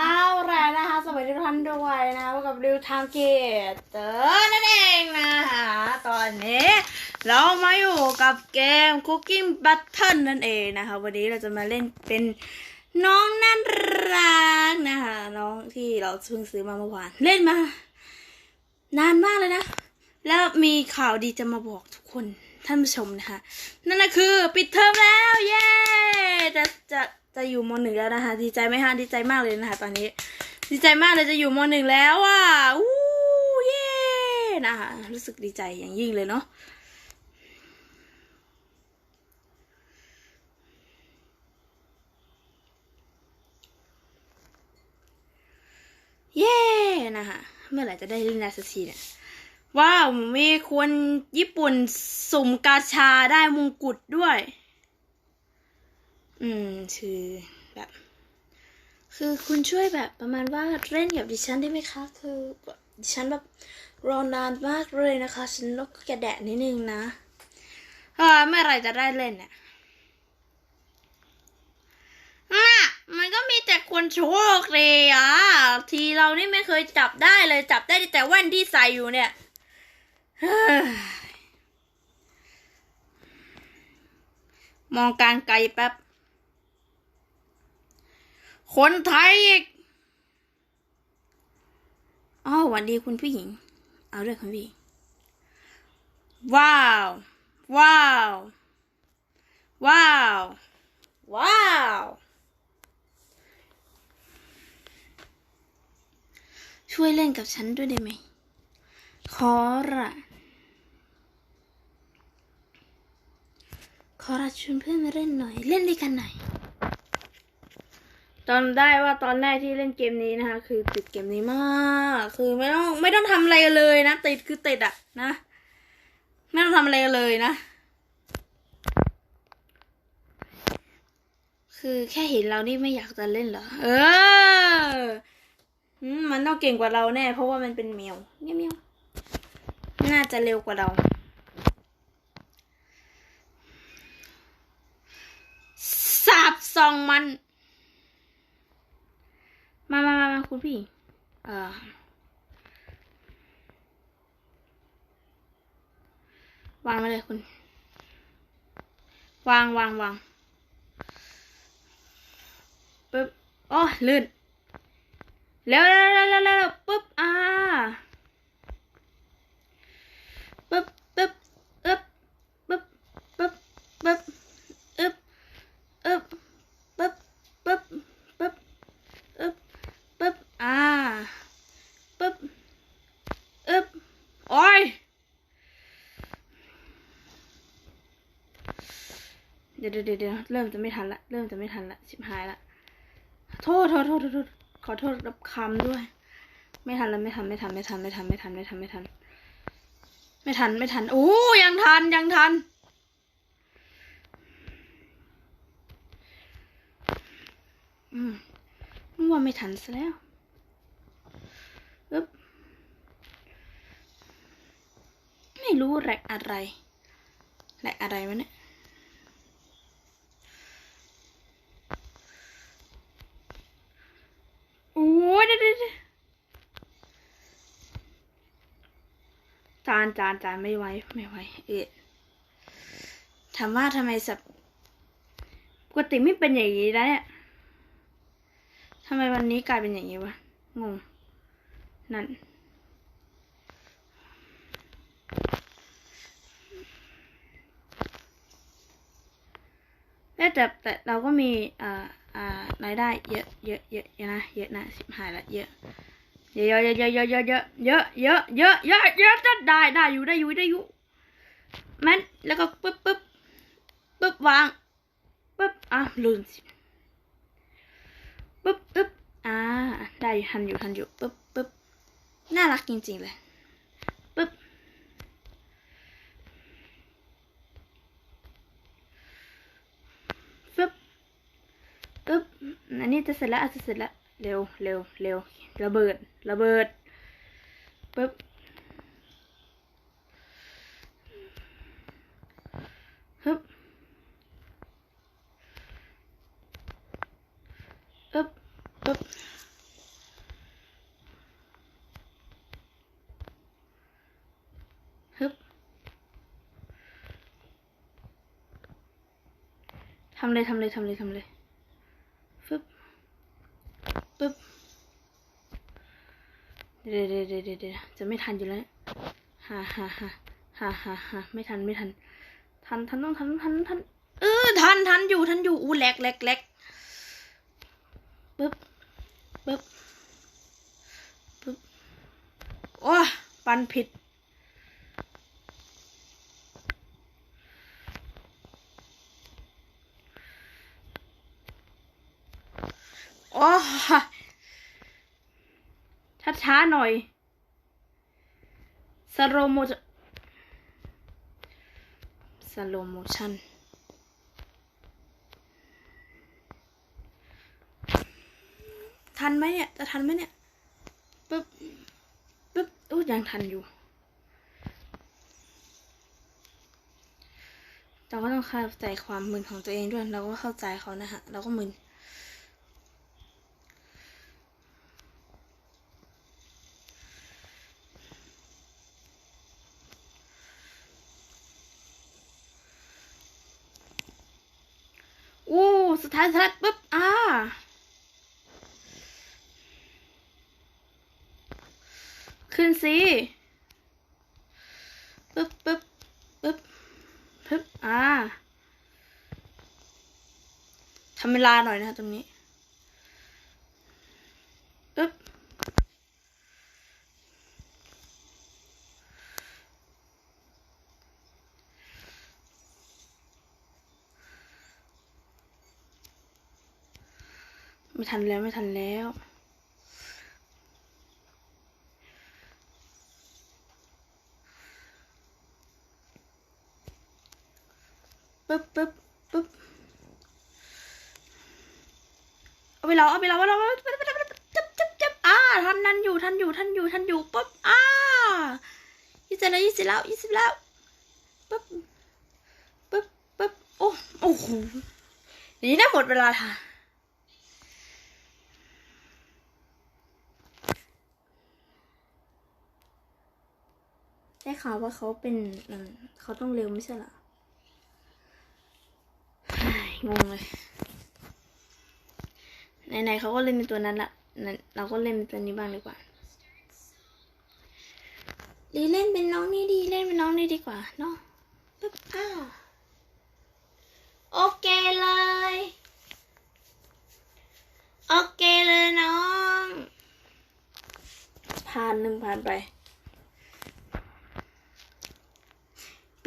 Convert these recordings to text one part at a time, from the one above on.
เอาละนะคะสวัสดีทุกท่านด้วยนะพบกับริวทางเกตเตอร์นั่นเองนะคะตอนนี้ เรามาอยู่กับเกม Cooking Battle นั่นเองนะคะ วันนี้เราจะมาเล่นเป็นน้องน่ารักนะคะ น้องที่เราเพิ่งซื้อมาเมื่อวาน เล่นมา นานมากเลยนะ แล้วมีข่าวดีจะมาบอกทุกคนท่านผู้ชมนะคะ นั่นก็คือปิดเทอมแล้ว เย้จะจะ จะอยู่มหนึ่งแล้วนะคะดีใจไหมฮะดีใจมากเลยนะคะ ตอนนี้ ดีใจมากเลยจะอยู่มหนึ่งแล้วอะอู้เย้นะคะรู้สึกดีใจอย่างยิ่งเลยเนาะเย้นะคะเมื่อไหร่จะได้เล่นได้สักทีเนี่ยว้าวมีคนญี่ปุ่นสุ่มกาชาได้มงกุฎด้วย อืมคือแบบ คือคุณช่วยแบบประมาณว่าเล่นกับดิฉันได้ไหมคะ คือดิฉันแบบรอนานมากเลยนะคะ ฉันต้องกระแดะนิดนึงนะเออเมื่อไรจะได้เล่นเนี่ยน่ะมันก็มีแต่คนโชคเลยอะ ทีเรานี่ไม่เคยจับได้เลยจับได้แต่แว่นที่ใส่อยู่เนี่ยมองการไกลแป๊บ คนไทยอีกอ๋อหวันดีคุณผู้หญิง เอาด้วยคุณผู้หญิงว้าว ว้าว ว้าว ว้าว ช่วยเล่นกับฉันด้วยได้ไหม ขอละขอละชวนเพื่อนมาเล่นหน่อย เล่นด้วยกันหน่อย จำได้ว่าตอนแรกที่เล่นเกมนี้นะคะ คือติดเกมนี้มาก คือไม่ต้องไม่ต้องทำอะไรเลยนะ ติดคือติดอะนะ ไม่ต้องทำอะไรเลยนะ คือแค่เห็นเรานี่ไม่อยากจะเล่นเหรอ เออ มันต้องเก่งกว่าเราแน่ เพราะว่ามันเป็นเมียวเมียวเมียวน่าจะเร็วกว่าเราสาบส่องมัน มามามามา คุณพี่วางมาเลยคุณ วางวางวางปึ๊บโอ้ลื่นเร็วเร็วเร็วเร็วปึ๊บ อ่าปึ๊บปึ๊บปึ๊บอึบอึบปึ๊บปึ๊บปึ๊บอึบปึ๊บ อ่า ปึ๊บอึบโอ้ย เดี๋ยวเดี๋ยวเดี๋ยวเริ่มจะไม่ทันละ เริ่มจะไม่ทันละชิบหายละ โทษโทษโทษโทษขอโทษรับคำด้วย ไม่ทันแล้วไม่ทันไม่ทันไม่ทันไม่ทันไม่ทันไม่ทันไม่ทัน ไม่ทันไม่ทัน โอ้ยังทันยังทัน อืมว่าไม่ทันซะแล้วอึ๊บไม่รู้แหลกอะไรแหลกอะไรวะเนี่ย โอ้ยเดี๋ยวเดี๋ยวเดี๋ยวจานจานจานไม่ไหวไม่ไหวเอะถามว่าทำไมสับปกติไม่เป็นอย่างนี้นะเนี่ยทำไมวันนี้กลายเป็นอย่างนี้วะ งง นั่น แต่แต่เราก็มีอ่าอ่ารายได้เยอะเยอะเยอะเยอะนะ เยอะนะสิบหายละเยอะ เยอะเยอะเยอะเยอะเยอะเยอะเยอะเยอะเยอะเยอะเยอะจะได้ได้อยู่ได้อยู่ได้อยู่แมันแล้วก็ปึ๊บปึ๊บปึ๊บวางปึ๊บอะลืมสิปึ๊บปึ๊บอ่าได้อยู่ทันอยู่ทันอยู่ปึ๊บปึ๊บน่ารักจริงๆเลยปึ๊บฟึบปึ๊บอันนี้จะเสร็จแล้วอะจะเสร็จแล้วเร็วเร็วเร็ว ระเบิด ระเบิดปึ๊บฮึบอึบอึบฮึบทำเลยทำเลยทำเลยทำเลย ดี๋ยวเดี๋ยวเดี๋ยวจะไม่ทันอยู่แล้วฮ่าฮ่าฮ่าฮ่าฮ่าฮ่าไม่ทันไม่ทัน ทันทันต้องทันทันทันเออทันทันอยู่ทันอยู่อู้แหลกแหลกแหลกปึ๊บปึ๊บปึ๊บโอ้ปันผิดโอ้ช้าช้าๆหน่อย สโลโมสโลโมชั่นทันไหมเนี่ย จะทันไหมเนี่ยปึ๊บปึ๊บอู้ยังทันอยู่แต่ว่าต้องเข้าใจความมึนของตัวเองด้วย เราก็เข้าใจเขานะฮะ เราก็มึน อู้ สุดท้ายสุดปุ๊บอ่าขึ้นสิปึ๊บปึ๊บปึ๊บปึ๊บอ่าทำเวลาหน่อยนะตรงนี้ ไม่ทันแล้วไม่ทันแล้ว ปึ๊บปึ๊บปึ๊บเอาไปแล้วเอาไปแล้วเอาไปแล้วเอาไปแล้วจับจับจับอ่าทันทันอยู่ทันอยู่ทันอยู่ทันอยู่ปึ๊บอ่ายี่สิบแล้วยี่สิบแล้วยี่สิบแล้วปึ๊บปึ๊บปึ๊บโอ้โอ้โหนี่น่าหมดเวลาค่ะ ข่าวว่าเขาเป็นเขาต้องเร็วไม่ใช่หรองงเลยไหนๆเขาก็เล่นเป็นตัวนั้นละนั้นเราก็เล่นเป็นตัวนี้บ้างดีกว่าดีเล่นเป็นน้องนี่ดีเล่นเป็นน้องนี่ดีกว่าเนาะปึ๊บอ้าวโอเคเลยโอเคเลยน้องผ่านหนึ่งผ่านไป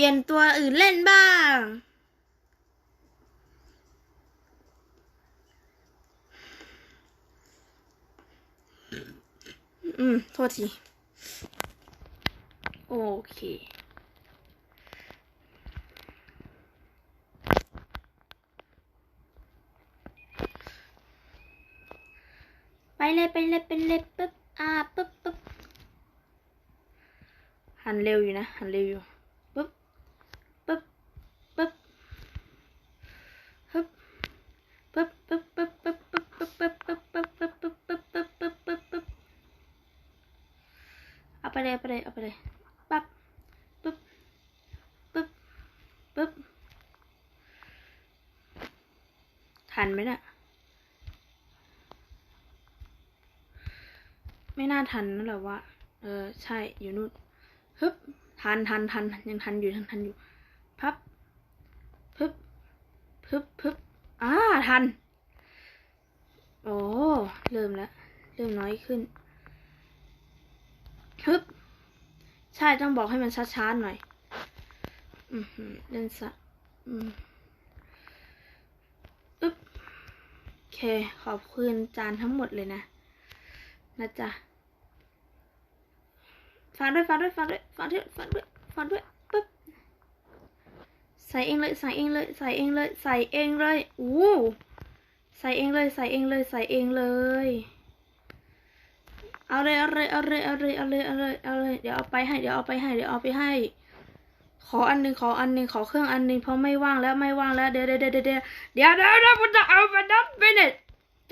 ปลี่ยนตัวอื่นเล่นบ้าง อืม โทษที โอเค ไปเลย ไปเลย ไปเลยปึ๊บ อ่า ปึ๊บปึ๊บหันเร็วอยู่นะ หันเร็วอยู่ เอาไปเลยเอาไปเลยเอาไปเลยปั๊บปึ๊บปึ๊บปึ๊บทันไหมน่ะไม่น่าทันนั่นแหละว่าเออใช่อยู่นู่นฮึบทันทันทันยังทันอยู่ทันทันอยู่พับพึบพึบพึบอ่าทัน โอ้เริ่มแล้วเริ่มน้อยขึ้นฮึบ ใช่ต้องบอกให้มันช้าๆหน่อย อือหือเล่นสะอืมอึ๊บโอเค ขอบคุณจานทั้งหมดเลยนะ นะจ๊ะฝากด้วยฝากด้วยฝากด้วยฝากด้วยฝาด้วยฝากด้วยปึ๊บใส่เองเลยใส่เองเลยใส่เองเลยใส่เองเลยอู้ใส่เองเลยใส่เองเลยใส่เองเลย เอาเลยเอาเลยเอาเลยเอาเลยเอาเลยเอาเลยเอาเลยเดี๋ยวเอาไปให้เดี๋ยวเอาไปให้เดี๋ยวเอาไปให้ ขออันหนึ่งขออันหนึ่งขอเครื่องอันหนึ่งเพราะไม่ว่างแล้วไม่ว่างแล้วเดี๋ยวเดี๋ยวเดี๋ยวเดี๋ยวเดี๋ยวเดี๋ยวผมจะเอาไปดับไปเนี่ย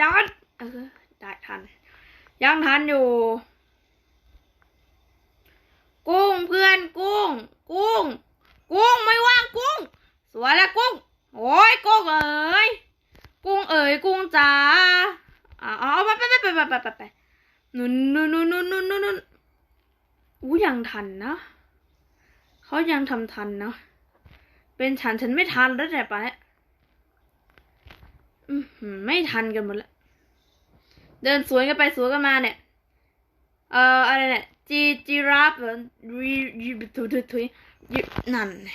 จานเออได้ทัน ยังทันอยู่ กุ้งเพื่อนกุ้ง กุ้ง กุ้งไม่ว่างกุ้ง สวยแล้วกุ้งโอ้ยกุ้งเอ๋ยกุ้งเอ๋ยกุ้งจ๋าอ๋อไปไปไปไปไปไปไป นู่นนู่นนู่นนู่นนู่นนู่นอู้ยังทันนะเขายังทำทันนะเป็นฉันฉันไม่ทันแล้วแต่ยไปะเนี่ยไม่ทันกันหมดล้วเดินสวนกันไปสวนกันมาเนี่ย เอ่ออะไรเนี่ยจีจีราฟเหรอรีรีถุยถุยถุยยินั่นไง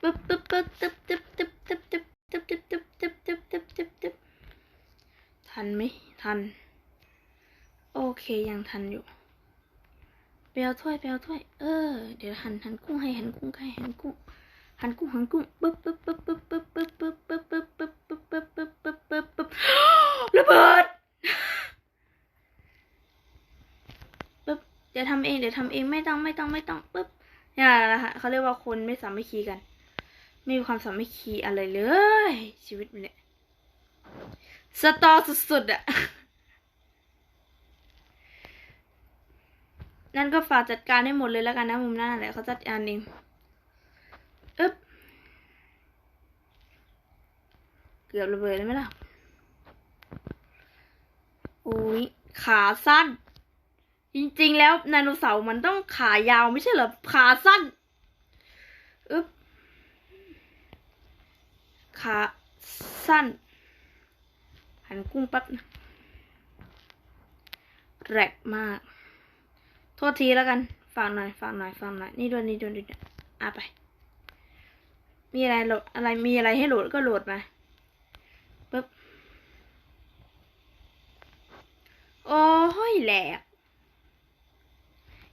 ปึ๊บปึ๊บปึ๊บตึ๊บตึ๊บตึ๊บตึ๊บตึ๊บตึ๊บตึ๊บตึ๊บตึ๊บตึ๊บตึ๊บตึ๊บตึ๊บ ทันไหมทัน โอเคยังทันอยู่ไปเอาถ้วยไปเอาถ้วย เออ เดี๋ยวหันหันกุ้งให้หันกุ้งให้หันกุ้งหันกุ้งหันกุ้งปึ๊บปึ๊บปึ๊บปึ๊บปึ๊บปึ๊บปึ๊บปึ๊บปึ๊บปึ๊บปึ๊บปึ๊บปึ๊บปึ๊บปึ๊บปึ๊บระเบิดปึ๊บเดี๋ยวทำเองเดี๋ยวทำเองไม่ต้องไม่ต้องไม่ต้องปึ๊บนี่แหละค่ะเขาเรียกว่าคนไม่สามัคคีกัน ไม่มีความสามัคคีอะไรเลย ชีวิตมันเนี่ย สตอสุดๆอะนั่นก็ฝากจัดการให้หมดเลยแล้วกันนะมุมนั้นแหละเขาจัดการเองอึ๊บเกือบระเบิดเลยไหมล่ะอุ้ยขาสั้น จริงๆ แล้วไดโนเสาร์มันต้องขายาวไม่ใช่เหรอ ขาสั้นอึ๊บขาสั้น หันกุ้งแป๊บนะแรกมาก โทษทีแล้วกันฝากหน่อยฝากหน่อยฝากหน่อยนี่ด้วยนี่ด้วยนี่ด้วยอะไป มีอะไรโหลดอะไรมีอะไรให้โหลดก็โหลดมาปึ๊บโอ้ยแหลก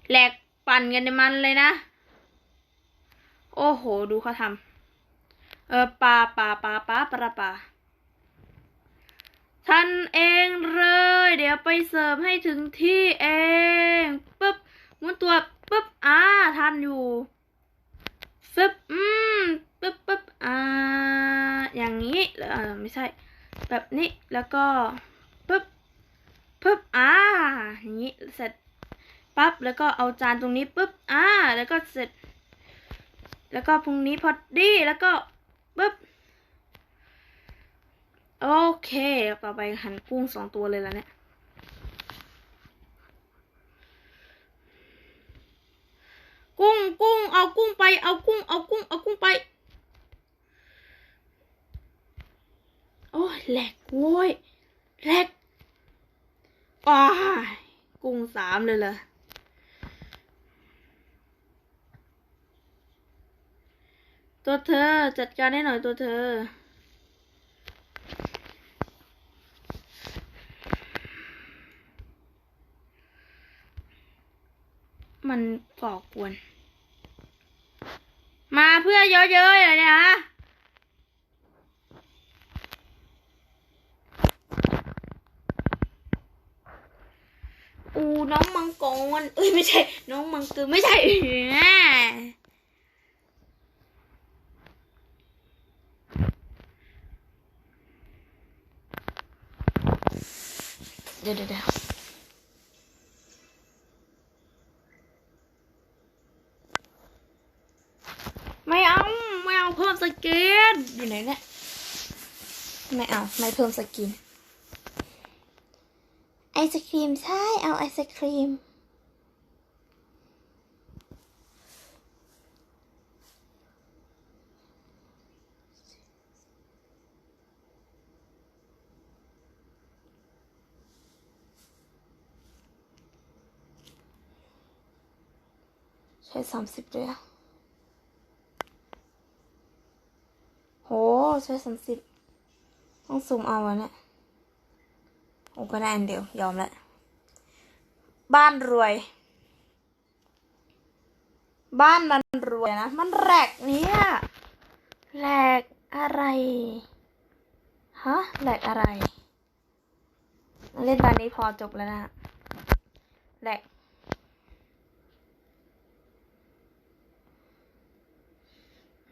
แหลกปั่นกันในมันเลยนะ โอ้โห ดูเขาทำเออปลาปลาปลาปลาปลาปลา ท่านเองเลย เดี๋ยวไปเสิร์ฟให้ถึงที่เองปึ๊บมุนตัวปึ๊บอ่าทันอยู่ฟึบอืมปึ๊บปึ๊บอ่าอย่างนี้เออไม่ใช่ แบบนี้แล้วก็ปึ๊บปึ๊บอ่าอย่างนี้เสร็จปั๊บแล้วก็เอาจานตรงนี้ปุ๊บอ่าแล้วก็เสร็จ แล้วก็พรุ่งนี้พอดีแล้วก็ปุ๊บ โอเค ต่อไปหันกุ้งสองตัวเลยแล้วเนี่ยกุ้งกุ้งเอากุ้งไป เอากุ้ง เอากุ้ง เอากุ้งไป โอ้แหลกโว้ยแหลกอ้ายกุ้งสามเลยเหรอตัวเธอจัดการให้หน่อยตัวเธอ มันก่อกวน มาเพื่อเยอะๆเลยเนี่ยฮะอูน้องมังกรเอ้ยไม่ใช่ น้องมังกรไม่ใช่เดี๋ยวเดี๋ยวเดี๋ยวไม่เอา ไม่เอาเพิ่มส กินอยู่ไหนเนี่ยไม่เอาไม่เพิ่มสกินไอศครีมใช่เอาไอศครีมใช้สามสิบด้วยอะโห ใช้สามสิบต้องซูมเอาวะเนี่ยโอ้ก็ได้อันเดียวยอมแล้วบ้านรวย บ้านมันรวยนะ มันแหลกเนี่ยแหลกอะไรฮะแหลกอะไร เล่นตอนนี้พอจบแล้วนะแหลก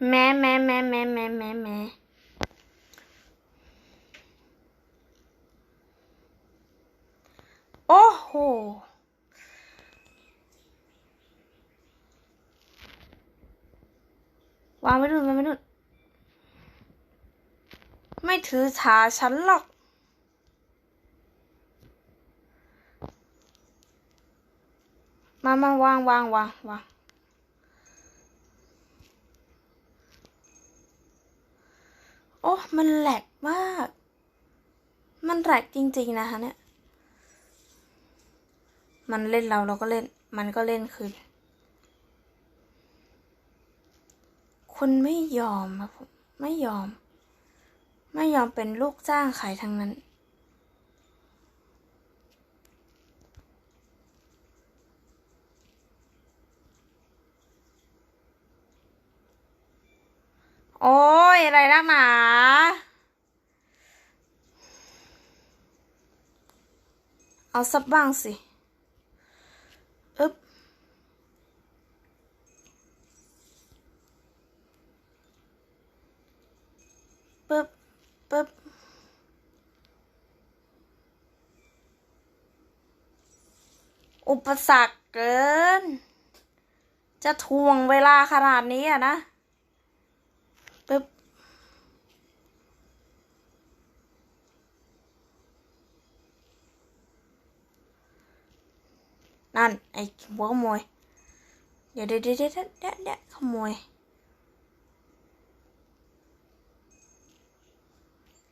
แม่แม่แม่แม่แม่แม่แม่ โอ้โห วางไว้นู่นวางไว้นู่นไม่ถือสาฉันหรอก มามาวางวางวางวางโอ้ มันแหลกมาก มันแหลกจริง ๆ นะคะเนี่ย มันเล่นเราเราก็เล่น มันก็เล่นคืนคุณไม่ยอมครับผมไม่ยอม ไม่ยอมเป็นลูกจ้างใครทั้งนั้น โอ้ยอะไรนักหนาเอาสักบ้างสิอึ๊บ ปึ๊บ ปึ๊บ อุปสรรคเกิน จะทวงเวลาขนาดนี้อะนะปึ๊บนั่น ไอ้หัวขโมย เดี๋ยวเดี๋ยวเดี๋ยวเดี๋ยวเดี๋ยวเดี๋ยวขโมย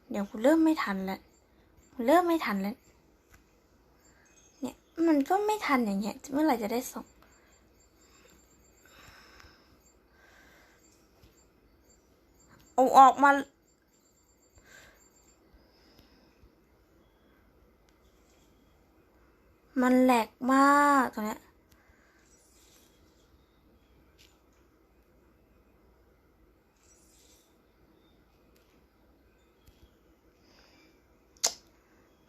เดี๋ยวกูเริ่มไม่ทันแล้วกูเริ่มไม่ทันแล้ว มันก็ไม่ทันอย่างเงี้ย เมื่อไหร่จะได้ส่ง เอาออกมา มันแหลกมากตรงเนี้ย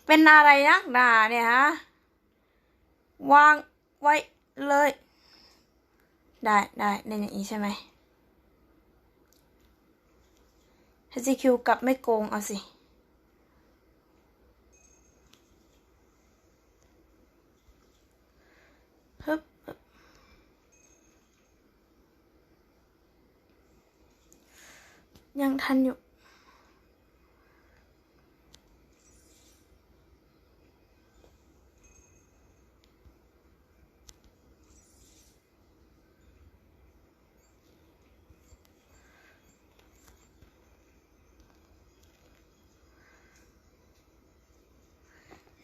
เป็นอะไรนักหนาเนี่ยฮะ วางไว้เลย ได้ได้เล่นอย่างนี้ใช่ไหม HCQ กลับไม่โกง เอาสิฮึบยังทันอยู่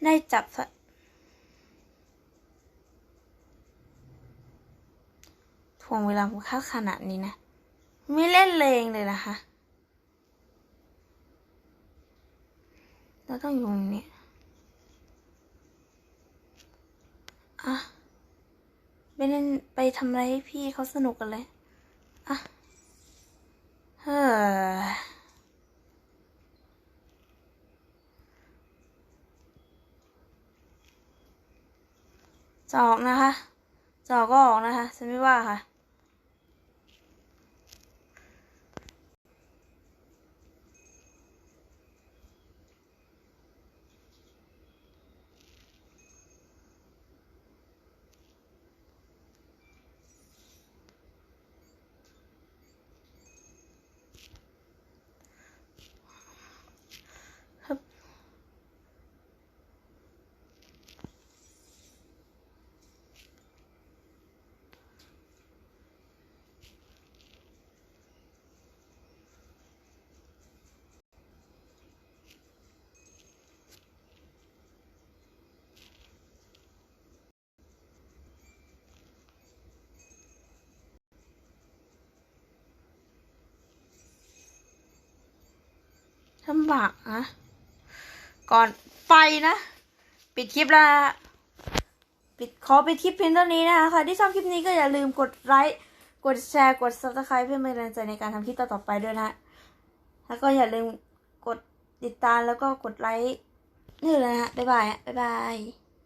ได้จับสัตว์ทวงเวลาผมเข้าขนาดนี้นะ ไม่เล่นเลงเลยนะคะเราต้องอยู่ตรงนี้อะไปเล่นไปทำอะไรให้พี่เขาสนุกกันเลย อะ เฮ้อ จะออกนะคะจะออกก็ออกนะคะฉันไม่ว่าค่ะ ลำบากนะก่อนไปนะ ปิดคลิปละปิดขอปิดคลิปเพียงเท่านี้นะคะใครที่ชอบคลิปนี้ก็อย่าลืมกดไลค์กดแชร์กด subscribe เพื่อเป็นกำลังใจในการทำคลิปต่อๆไปด้วยนะ แล้วก็อย่าลืมกดติดตามแล้วก็กดไลค์นี่เลยนะฮะบ๊ายบายบ๊ายบาย